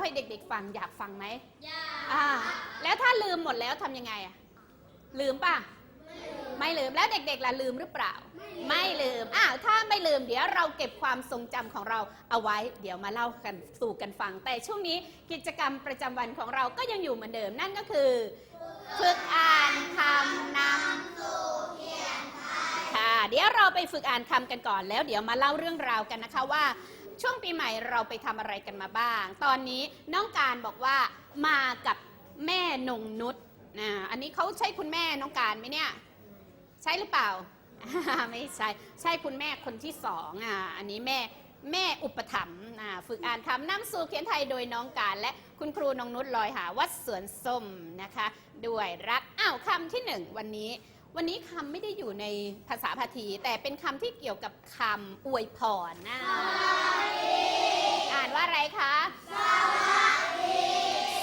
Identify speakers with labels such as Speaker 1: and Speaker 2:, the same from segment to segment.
Speaker 1: ให้เด็ก ๆ ฟังอยากฟังไหม
Speaker 2: อยาก
Speaker 1: อ่าแล้วถ้าลืมหมดแล้วทำยังไงอะลืมป่ะไม่ลืมแล้วเด็กๆล่ะลืมหรือเปล่า ไม่ลืมอ้าวถ้าไม่ลืมเดี๋ยวเราเก็บความทรงจำของเราเอาไว้ เดี๋ยวมาเล่ากันสู่กันฟัง แต่ช่วงนี้กิจกรรมประจำวันของเราก็ยังอยู่เหมือนเดิมนั่นก็คือฝึกอ่านคำนำสู่เขียนค่ะ เดี๋ยวเราไปฝึกอ่านคำกันก่อนแล้ว เดี๋ยวมาเล่าเรื่องราวกันนะคะว่า ช่วงปีใหม่เราไปทำอะไรกันมาบ้าง ตอนนี้น้องการบอกว่ามากับแม่นงนุชนะอันนี้เขาใช่คุณแม่น้องการไหมเนี่ย ใช่หรือเปล่า ไม่ใช่ ใช่คุณแม่คนที่สองอะอันนี้แม่แม่อุปถัมภ์อะฝึกอ่านคำนำสู่เขียนไทยโดยน้องการ และคุณครูนงนุชลอยหาวัดสวนส้มนะคะ ด้วยรักอ้าวคำที่หนึ่งวันนี้ วันนี้คำไม่ได้อยู่ในภาษาพาที แต่เป็นคำที่เกี่ยวกับคำอวยพรนะอ่านว่าอะไรคะ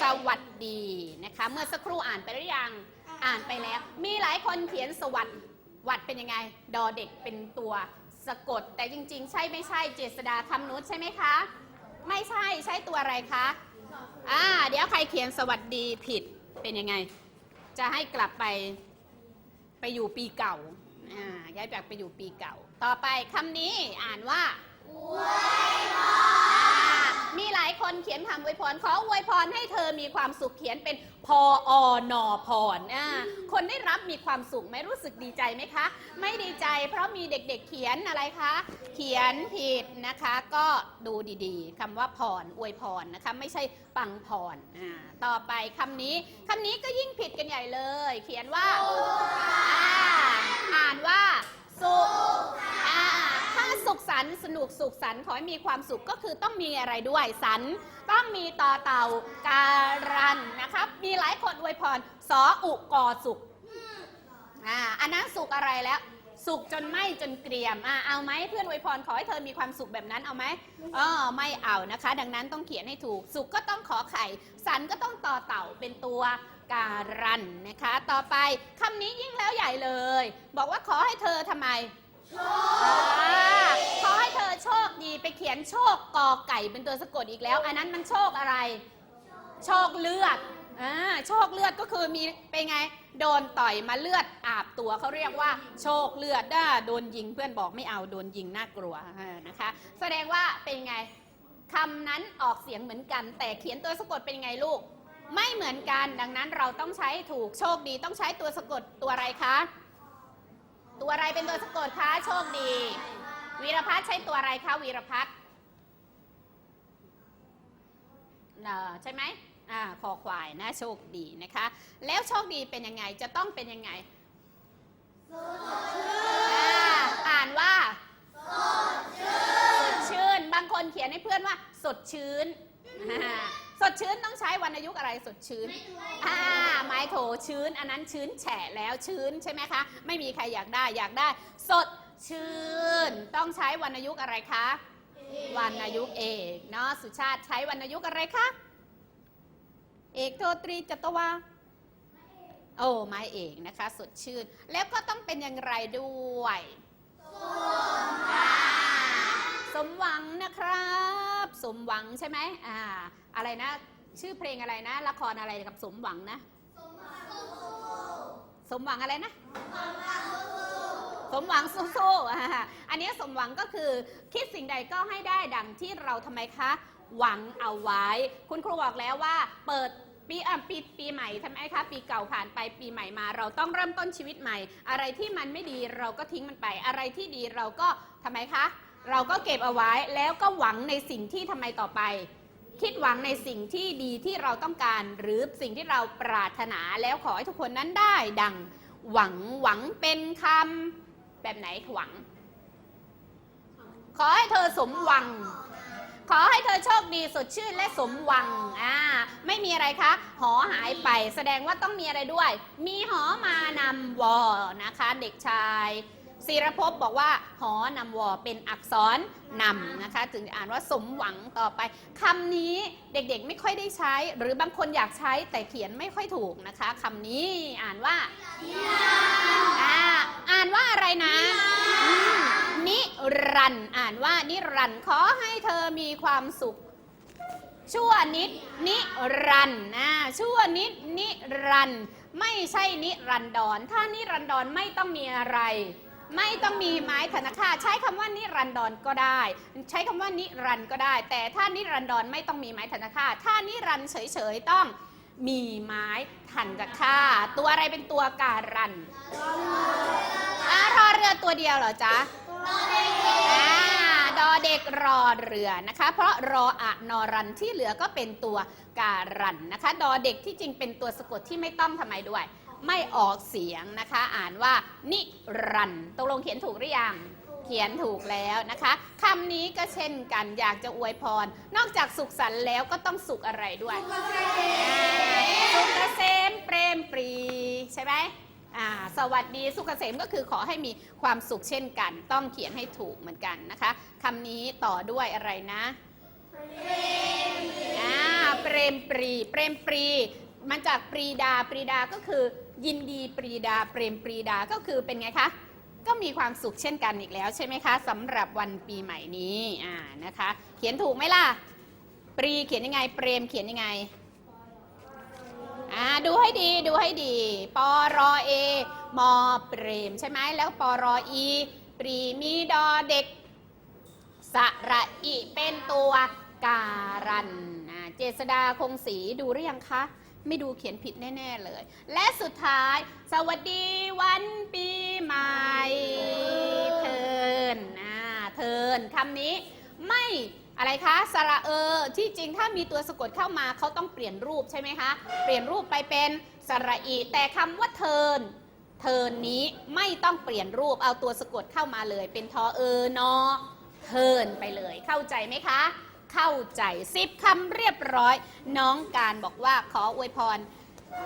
Speaker 1: สวัสดีนะคะ เมื่อสักครู่อ่านไปหรือยัง อ่านไปแล้ว มีหลายคนเขียนสวัสดวัดเป็นยังไง ดอเด็กเป็นตัวสะกด แต่จริง ๆ ใช่ไม่ใช่เจษดาคำนุษใช่ไหมคะ ไม่ใช่ใช่ตัวอะไรคะอ่าเดี๋ยวใครเขียนสวัสดีผิดเป็นยังไง จะให้กลับไป ไปอยู่ปีเก่าอ่าย้ายจากไปอยู่ปีเก่า ต่อไปคำนี้อ่านว่าอวยพรายคนเขียนคำอวยพรขออวยพรให้เธอมีความสุขเขียนเป็นพออนอพรอ่าคนได้รับมีความสุขไหมรู้สึกดีใจไหมคะ ไม่ดีใจ เพราะมีเด็กๆเขียนอะไรคะ เขียนผิดนะคะ ก็ดูดีๆคำว่าพรอวยพรนะคะ ไม่ใช่ปังพรอ่าต่อไปคำนี้คำนี้ก็ยิ่งผิดกันใหญ่เลย เขียนว่าอ่าอ่านว่า สุขอ่าถ้าสุขสันต์สนุกสุขสันต์ขอให้มีความสุขก็คือต้องมีอะไรด้วยสันต์ต้องมีต่อเต่าการันนะครับ มีหลายคนอวยพรสออุกอสุขอ่าอันนั้นสุขอะไรแล้ว สุขจนไหมจนเกรียมอ่าเอาไหมเพื่อนอวยพรขอให้เธอมีความสุขแบบนั้นเอาไหมอ๋อไม่เอานะคะ ดังนั้นต้องเขียนให้ถูก สุขก็ต้องขอไข่สันก็ต้องต่อเต่าเป็นตัว การันนะคะ ต่อไปคำนี้ยิ่งแล้วใหญ่เลย บอกว่าขอให้เธอทำไมอ่าขอให้เธอโชคดีไปเขียนโชคกอไก่เป็นตัวสะกดอีกแล้ว อันนั้นมันโชคอะไร โชคเลือดอ่าโชคเลือดก็คือมีเป็นไง โดนต่อยมาเลือดอาบตัวเขาเรียกว่า โชคเลือดด้าโดนยิงเพื่อนบอกไม่เอาโดนยิงน่ากลัวอ่านะคะ แสดงว่าเป็นไงคำนั้นออกเสียงเหมือนกัน แต่เขียนตัวสะกดเป็นไงลูก ไม่เหมือนกัน ดังนั้นเราต้องใช้ถูกโชคดีต้องใช้ตัวสะกดตัวอะไรคะ ตัวอะไรเป็นตัวสะกดคะโชคดี วีรพัฒน์ใช้ตัวอะไรคะวีรพัฒน์เอ่อใช่ไหมอ่าคอควายนะโชคดีนะคะ แล้วโชคดีเป็นยังไงจะต้องเป็นยังไงอ่าอ่านว่าสดชื่น บางคนเขียนให้เพื่อนว่า สดชื้น สดชื้นต้องใช้วรรณยุกต์อะไรสดชื้นอ่าไม้โถชื้น อันนั้นชื้นแฉะแล้วชื้นใช่ไหมคะ ไม่มีใครอยากได้อยากได้ สดชื่น ต้องใช้วรรณยุกต์อะไรคะวรรณยุกต์เอกเนาะสุชาติใช้วรรณยุกต์อะไรคะเอกโทตรีจัตวาโอ้ไม้เอกนะคะ สดชื่น แล้วก็ต้องเป็นอย่างไรด้วยอ่าสมหวังนะครับ สมหวังใช่ไหมอ่า อะไรนะ ชื่อเพลงอะไรนะ ละครอะไรกับสมหวังนะ สมหวังอะไรนะ สมหวังสู้ๆอ่าอันนี้สมหวังก็คือคิดสิ่งใดก็ให้ได้ดังที่เราทำไมคะ หวังเอาไว้ คุณครูบอกแล้วว่า เปิดปีอะปีปีใหม่ทำไมคะปีเก่าผ่านไปปีใหม่มา เราต้องเริ่มต้นชีวิตใหม่ อะไรที่มันไม่ดีเราก็ทิ้งมันไป อะไรที่ดีเราก็ทำไมคะ เราก็เก็บเอาไว้แล้วก็หวังในสิ่งที่ทำไมต่อไป คิดหวังในสิ่งที่ดีที่เราต้องการ หรือสิ่งที่เราปรารถนาแล้วขอให้ทุกคนนั้นได้ดัง หวังหวังเป็นคำแบบไหนหวัง ขอให้เธอสมหวัง ขอให้เธอโชคดีสดชื่นและสมหวังอ่าไม่มีอะไรคะหอหายไป แสดงว่าต้องมีอะไรด้วย มีหอมานำวอนะคะ เด็กชาย ศิรภพบอกว่า หอนำวอเป็นอักษรนำนะคะ จึงอ่านว่าสมหวังต่อไปคำนี้เด็กๆไม่ค่อยได้ใช้ หรือบางคนอยากใช้แต่เขียนไม่ค่อยถูกนะคะคำนี้อ่านว่าอ่าอ่านว่าอะไรนะนิรันต์อ่านว่านิรันต์ขอให้เธอมีความสุข ชั่วนิด นิรันต์นะชั่วนิด นิรันต์ไม่ใช่นิรันดร ถ้านิรันดรไม่ต้องมีอะไร ไม่ต้องมีไม้ธนคาใช้คำว่านิรันดรก็ได้ ใช้คำว่านิรันดร์ก็ได้ แต่ถ้านิรันดรไม่ต้องมีไม้ธนคาถ้านิรันดร์เฉยๆต้องมีไม้ทันตะค่าตัวอะไรเป็นตัวการันอ่ารอเรือตัวเดียวเหรอจ๊ะอ่าดอเด็กรอเรือนะคะ เพราะรออะนอรันที่เหลือก็เป็นตัวการันนะคะ ดอเด็กที่จริงเป็นตัวสะกดที่ไม่ต้องทำไมด้วย ไม่ออกเสียงนะคะ อ่านว่านิรันต์ตกลงเขียนถูกหรือยังเขียนถูกแล้วนะคะคำนี้ก็เช่นกันอยากจะอวยพร นอกจากสุขสันต์แล้วก็ต้องสุขอะไรด้วยสุขเกษมเปรมปรีใช่ไหมสวัสดีสุขเกษมก็คือขอให้มีความสุขเช่นกัน ต้องเขียนให้ถูกเหมือนกันนะคะคำนี้ต่อด้วยอะไรนะอ่าเปรมปรีเปรมปรี มาจากปรีดาปรีดาก็คือ ยินดีปรีดาเปรมปรีดาก็คือเป็นไงคะก็มีความสุขเช่นกันอีกแล้วใช่ไหมคะสำหรับวันปีใหม่นี้อ่านะคะ เขียนถูกไหมล่ะ ปรีเขียนยังไง เปรมเขียนยังไงอ่าดูให้ดีดูให้ดีปอรอเอมอเปรมใช่ไหมแล้วปอรออีปรีมีดอเด็กสระอิเป็นตัวการันเจษดาคงศรีดูหรือยังคะ ไม่ดูเขียนผิดแน่ ๆ เลย และสุดท้าย สวัสดีวันปีใหม่เทินอ่าเทินคำนี้ไม่อะไรคะสระเออ ที่จริงถ้ามีตัวสะกดเข้ามาเขาต้องเปลี่ยนรูปใช่ไหมคะ เปลี่ยนรูปไปเป็นสระอี แต่คำว่าเทินเทินนี้ไม่ต้องเปลี่ยนรูปเอาตัวสะกดเข้ามาเลย เป็นทอเออนอเทินไปเลยเข้าใจไหมคะ เข้าใจสิบคำเรียบร้อย น้องการบอกว่าขออวยพร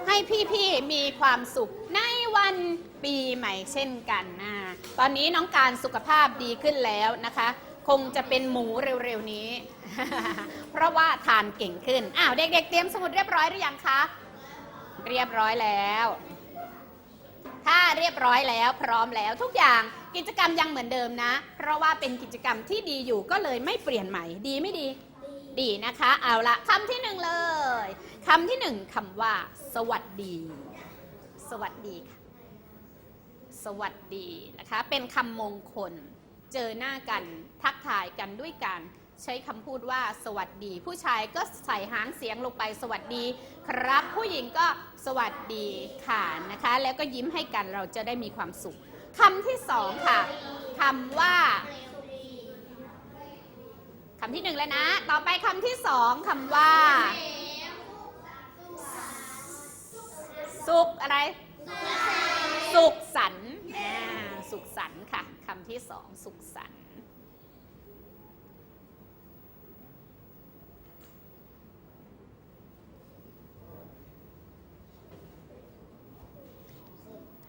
Speaker 1: ให้พี่ๆมีความสุขในวันปีใหม่เช่นกันนะตอนนี้น้องการสุขภาพดีขึ้นแล้วนะคะ คงจะเป็นหมูเร็วๆนี้ เพราะว่าทานเก่งขึ้น อ้าวเด็กๆ เตรียมสมุดเรียบร้อยหรือยังคะ เรียบร้อยแล้ว ถ้าเรียบร้อยแล้วพร้อมแล้วทุกอย่าง กิจกรรมยังเหมือนเดิมนะ เพราะว่าเป็นกิจกรรมที่ดีอยู่ก็เลยไม่เปลี่ยนใหม่ ดีไม่ดี ดีนะคะ เอาละคำที่หนึ่งเลยคำที่หนึ่งคำว่า สวัสดี สวัสดีค่ะ สวัสดีนะคะ เป็นคำมงคล เจอหน้ากันทักทายกันด้วยกันใช้คำพูดว่าสวัสดี ผู้ชายก็ใส่หางเสียงลงไปสวัสดี ครับ ผู้หญิงก็สวัสดีค่ะนะคะ แล้วก็ยิ้มให้กันเราจะได้มีความสุข คำที่สองค่ะคำว่าคำที่หนึ่งแล้วนะ ต่อไปคำที่สองคำว่า สุขอะไร สุขสันต์อ่าสุขสันต์ค่ะคำที่สองสุขสันต์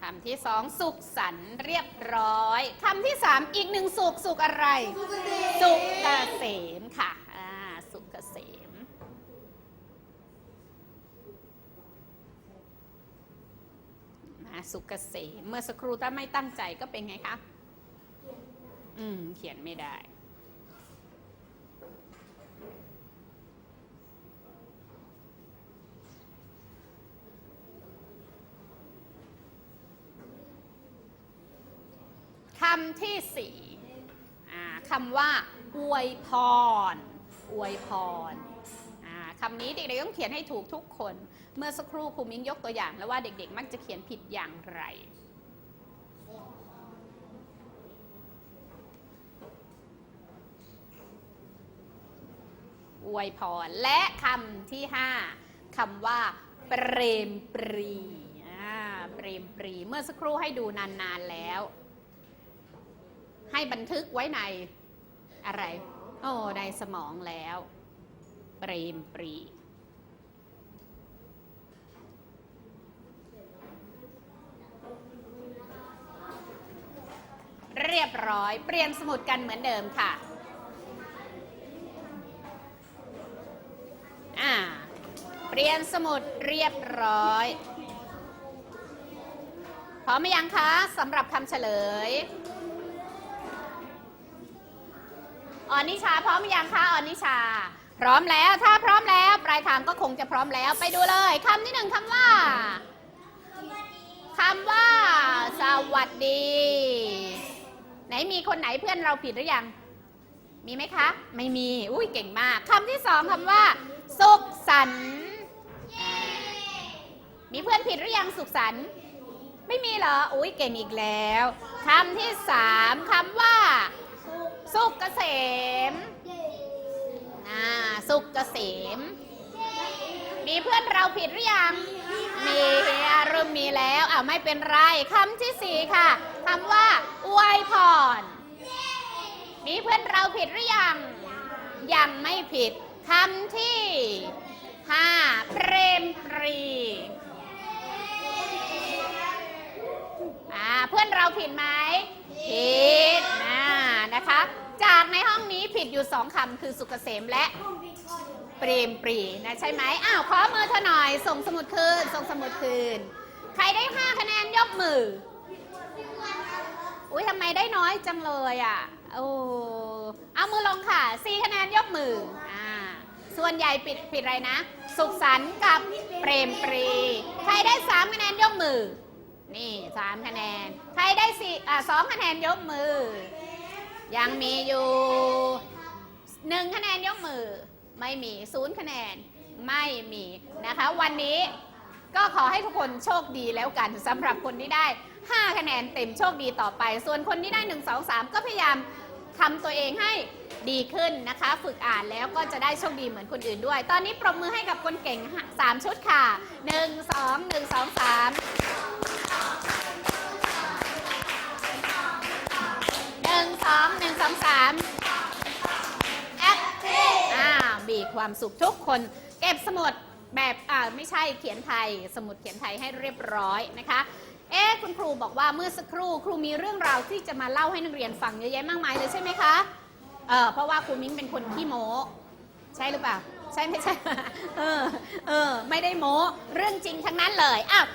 Speaker 1: คำที่สองสุขสันต์เรียบร้อยคำที่สามอีกหนึ่งสุขสุขอะไร สุขเกษมค่ะอ่าสุขเกษมนะสุกเกษม เมื่อสักครู่ถ้าไม่ตั้งใจก็เป็นไงคะ อืม เขียนไม่ได้ คำที่สี่คำว่า อวยพร อวยพรคำนี้เด็กๆต้องเขียนให้ถูกทุกคน เมื่อสักครู่ครูมิ้งยกตัวอย่าง แล้วว่าเด็กๆ มักจะเขียนผิดอย่างไรอวยพร และคำที่ห้าคำว่า เปรมปรีอ่าเปรมปรี เมื่อสักครู่ให้ดูนานๆแล้ว ให้บันทึกไว้ในอะไร โอ้ในสมองแล้ว เปรมปรีเรียบร้อยเปลี่ยนสมุดกันเหมือนเดิมค่ะ อ่า เปลี่ยนสมุดเรียบร้อย พร้อมไหมยังคะสำหรับคำเฉลย ออนิชาพร้อมหรือยังคะออนิชา พร้อมแล้วถ้าพร้อมแล้ว ปลายทางก็คงจะพร้อมแล้วไปดูเลยคำที่หนึ่งคำว่าคำว่า สวัสดี ไหนมีคนไหนเพื่อนเราผิดหรือยัง มีไหมคะ ไม่มี อุ้ยเก่งมากคำที่สองคำว่า สุขสันต์มีเพื่อนผิดหรือยังสุขสันต์ไม่มีเหรอ อุ้ยเก่งอีกแล้วคำที่สามคำว่า สุขเกษมอ่าสุขเกษม มีเพื่อนเราผิดหรือยัง มีเริ่มมีแล้วอ่าไม่เป็นไรคำที่สี่ค่ะคำว่าอวยพร มีเพื่อนเราผิดหรือยัง ยังไม่ผิดคำที่ห้าเปรมปรีอ่าเพื่อนเราผิดไหมผิดนะ นะคะ จากในห้องนี้ผิดอยู่สองคำคือสุกเกษมและเปรมปรีนะใช่ไหมอ้าวขอมือเธอหน่อย ส่งสมุดคืน ส่งสมุดคืน ใครได้ห้าคะแนนยกมือ อุ้ยทำไมได้น้อยจังเลยอะ โอ้เอามือลงค่ะสี่คะแนนยกมืออ่าส่วนใหญ่ปิดผิดอะไรนะ สุขสันต์กับเปรมปรี ใครได้สามคะแนนยกมือ นี่สามคะแนน ใครได้สี่อ่าสองคะแนนยกมือ ยังมีอยู่หนึ่งคะแนนยกมือ ไม่มีศูนย์คะแนนไม่มีนะคะ วันนี้ก็ขอให้ทุกคนโชคดีแล้วกันสำหรับคนที่ได้ 5 คะแนนเต็มโชคดีต่อไป ส่วนคนที่ได้ 1 2 3 ก็พยายามทำตัวเองให้ดีขึ้นนะคะ ฝึกอ่านแล้วก็จะได้โชคดีเหมือนคนอื่นด้วย ตอนนี้ปรบมือให้กับคนเก่ง 3 ชุดค่ะ 1 2 1 2 3 1 2 1 2 3แอคทีฟอ่ามีความสุขทุกคน เก็บสมุดแบบอ่าไม่ใช่เขียนไทย สมุดเขียนไทยให้เรียบร้อยนะคะเอ๊ะคุณครูบอกว่าเมื่อสักครู่ครูมีเรื่องราวที่จะมาเล่าให้นักเรียนฟังเยอะแยะมากมายเลยใช่ไหมคะเออเพราะว่าครูมิ้งเป็นคนขี้โม้ใช่หรือเปล่า ใช่ไม่ใช่เออเออไม่ได้โม้เรื่องจริงทั้งนั้นเลยอ้าว